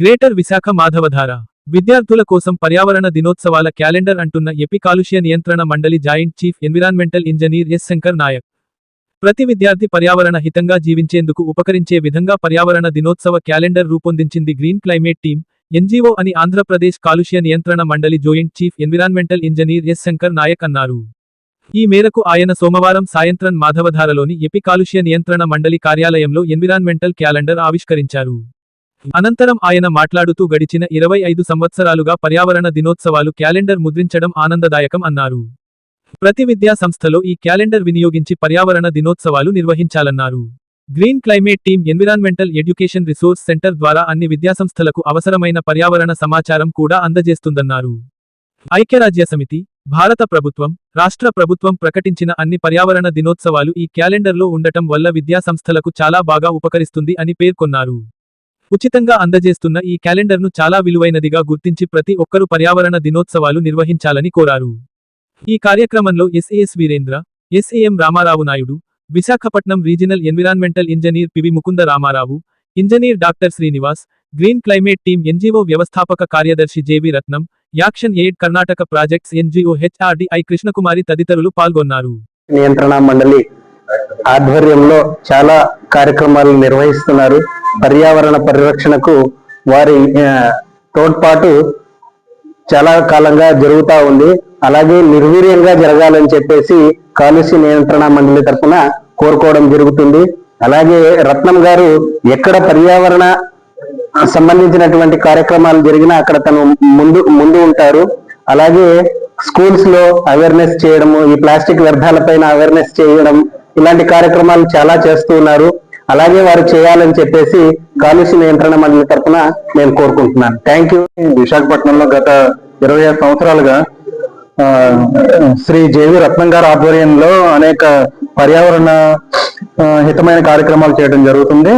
Greater Visakha Madhavadhara. విద్యార్థుల కోసం పర్యావరణ దినోత్సవాల క్యాలెండర్ అంటున్న ఎపి కాలుష్య నియంత్రణ మండలి joint chief environmental engineer S Shankar Naik. ప్రతి విద్యార్థి పర్యావరణ హితంగా జీవించేందుకు ఉపకరించే విధంగా పర్యావరణ దినోత్సవ క్యాలెండర్ రూపొందించింది గ్రీన్ క్లైమేట్ టీమ్ ఎన్జీఓ అని ఆంధ్రప్రదేశ్ కాలుష్య నియంత్రణ మండలి joint chief environmental engineer S Shankar Naik అన్నారు. ఈ మేరకు ఆయన సోమవారం సాయంత్రం మాధవధారలోని ఎపి కాలుష్య నియంత్రణ మండలి కార్యాలయంలో ఎన్విరాన్మెంటల్ క్యాలెండర్ ఆవిష్కరించారు. అనంతరం ఆయన మాట్లాడుతూ గడిచిన ఇరవై ఐదు సంవత్సరాలుగా పర్యావరణ దినోత్సవాలు క్యాలెండర్ ముద్రించడం ఆనందదాయకం అన్నారు. ప్రతి విద్యా సంస్థలో ఈ క్యాలెండర్ వినియోగించి పర్యావరణ దినోత్సవాలు నిర్వహించాలన్నారు. Green climate team environmental education resource centre ద్వారా అన్ని విద్యాసంస్థలకు అవసరమైన పర్యావరణ సమాచారం కూడా అందజేస్తుందన్నారు. ఐక్యరాజ్య సమితి భారత ప్రభుత్వం రాష్ట్ర ప్రభుత్వం ప్రకటించిన అన్ని పర్యావరణ దినోత్సవాలు ఈ క్యాలెండర్లో ఉండటం వల్ల విద్యాసంస్థలకు చాలా బాగా ఉపకరిస్తుంది అని పేర్కొన్నారు. ఉచితంగా అందజేస్తున్న ఈ క్యాలెండర్ను చాలా విలువైనదిగా గుర్తించి ప్రతి ఒక్కరూ పర్యావరణ దినోత్సవాలు నిర్వహించాలని కోరారు. ఈ కార్యక్రమంలో SAS Veerendra SAM Ramarao Naidu Visakhapatnam regional environmental engineer PV Mukunda Ramarao engineer doctor Srinivas green climate team NGO వ్యవస్థాపక కార్యదర్శి JV Ratnam action aid Karnataka projects NGO HRDI I Krishnakumari తదితరులు పాల్గొన్నారు. నియంత్రణ మండలి ఆధ్వర్యంలో చాలా కార్యక్రమాలు నిర్వహిస్తున్నారు. పర్యావరణ పరిరక్షణకు వారి తోడ్పాటు చాలా కాలంగా జరుగుతూ ఉంది. అలాగే నిర్వీర్యంగా జరగాలని చెప్పేసి కాలుష్య నియంత్రణ మండలి తరఫున కోరుకోవడం జరుగుతుంది. అలాగే రత్నం గారు ఎక్కడ పర్యావరణ సంబంధించినటువంటి కార్యక్రమాలు జరిగినా అక్కడ తను ముందు ముందు ఉంటారు. అలాగే స్కూల్స్లో అవేర్నెస్ చేయడము ఈ ప్లాస్టిక్ వ్యర్థాలపైన అవేర్నెస్ చేయడం ఇలాంటి కార్యక్రమాలు చాలా చేస్తూ ఉన్నారు. అలాగే వారు చేయాలని చెప్పేసి కాలుష్య నియంత్రణ మండలి తరఫున నేను కోరుకుంటున్నాను. థ్యాంక్ యూ విశాఖపట్నంలో గత ఇరవై ఐదు సంవత్సరాలుగా శ్రీ జేవి రత్నం గారి ఆధ్వర్యంలో అనేక పర్యావరణ హితమైన కార్యక్రమాలు చేయడం జరుగుతుంది.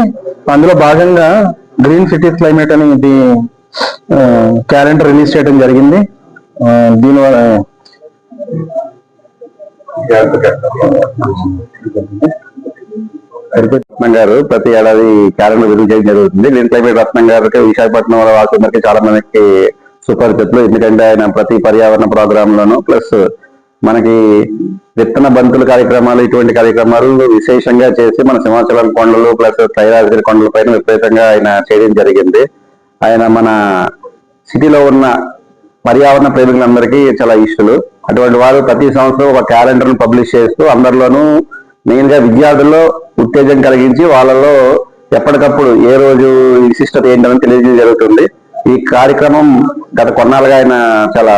అందులో భాగంగా గ్రీన్ సిటీ క్లైమేట్ అని ఇది క్యాలెండర్ రిలీజ్ చేయడం జరిగింది. ఆ, దీనివల్ల రత్నం గారు ప్రతి ఏడాది క్యాలెండర్ రిలీజ్ చేయడం జరుగుతుంది? దీంట్లో రత్నం గారికి విశాఖపట్నం వాసులందరికీ చాలా మందికి సుపరిచితులు ఎందుకంటే ఆయన ప్రతి పర్యావరణ ప్రోగ్రామ్ లోను ప్లస్ మనకి విత్తన బంతుల కార్యక్రమాలు ఇటువంటి కార్యక్రమాలు విశేషంగా చేసి మన సింహాచలం కొండలు ప్లస్ తైరాగిరి కొండల పైన విపరీతంగా ఆయన చేయడం జరిగింది. ఆయన మన సిటీలో ఉన్న పర్యావరణ ప్రేమికులందరికీ చాలా ఇష్టలు. అటువంటి వారు ప్రతి సంవత్సరం ఒక క్యాలెండర్ను పబ్లిష్ చేస్తూ అందరిలోనూ మెయిన్గా విద్యార్థుల్లో ఉత్తేజం కలిగించి వాళ్ళలో ఎప్పటికప్పుడు ఏ రోజు విశిష్టత ఏంటని తెలియజేయడం జరుగుతుంది. ఈ కార్యక్రమం గత కొన్నాళ్ళుగా ఆయన చాలా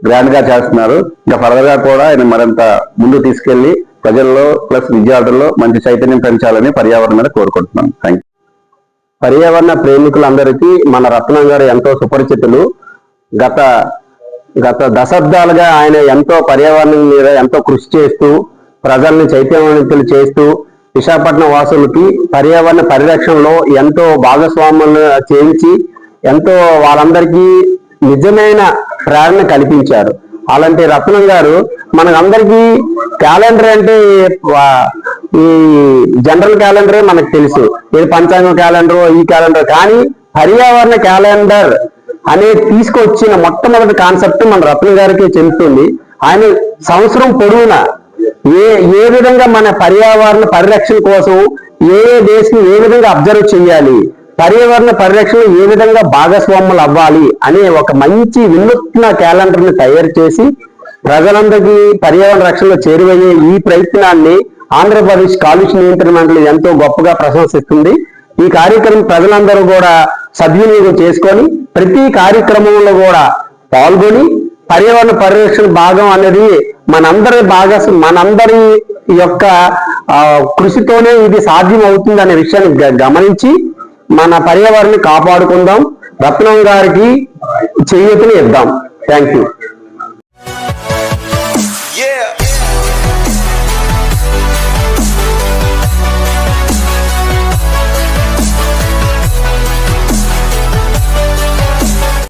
గ్రాండ్గా చేస్తున్నారు. ఇంకా ఫర్దర్గా కూడా ఆయన మరింత ముందు తీసుకెళ్ళి ప్రజల్లో ప్లస్ విద్యార్థుల్లో మంచి చైతన్యం పెంచాలని పర్యావరణం మీద కోరుకుంటున్నాను థ్యాంక్ పర్యావరణ ప్రేమికులందరికీ మన రత్నం గారు ఎంతో సుపరిచితులు. గత గత దశాబ్దాలుగా ఆయన ఎంతో పర్యావరణం మీద ఎంతో కృషి చేస్తూ ప్రజల్ని చైతన్యవంతులు చేస్తూ విశాఖపట్నం వాసులకి పర్యావరణ పరిరక్షణలో ఎంతో భాగస్వాములు చేయించి ఎంతో వాళ్ళందరికీ నిజమైన ప్రేరణ కల్పించారు. అలాంటి రత్నం గారు మనకందరికీ క్యాలెండర్ అంటే ఈ జనరల్ క్యాలెండరే మనకు తెలుసు. ఇది పంచాంగం క్యాలెండర్ ఈ క్యాలెండర్. కానీ పర్యావరణ క్యాలెండర్ అనేది తీసుకొచ్చిన మొట్టమొదటి కాన్సెప్ట్ మన రత్న గారికి చెందుతుంది. ఆయన సంవత్సరం పొడవునా ఏ ఏ విధంగా మన పర్యావరణ పరిరక్షణ కోసం ఏ ఏ దేశం ఏ విధంగా అబ్జర్వ్ చేయాలి? పర్యావరణ పరిరక్షణ ఏ విధంగా భాగస్వాములు అవ్వాలి అనే ఒక మంచి వినూత్న క్యాలెండర్ని తయారు చేసి ప్రజలందరికీ పర్యావరణ రక్షణలో చేరువయ్యే ఈ ప్రయత్నాన్ని ఆంధ్రప్రదేశ్ కాలుష్య నియంత్రణ మండలి ఎంతో గొప్పగా ప్రశంసిస్తుంది. ఈ కార్యక్రమం ప్రజలందరూ కూడా సద్వినియోగం చేసుకొని ప్రతి కార్యక్రమంలో కూడా పాల్గొని పర్యావరణ పరిరక్షణ భాగం అనేది మనందరి భాగ మనందరి యొక్క కృషితోనే ఇది సాధ్యం అవుతుంది అనే విషయాన్ని గ- గమనించి మన పర్యావరణాన్ని కాపాడుకుందాం. రత్నం గారికి చేయూతని ఇద్దాం. Thank you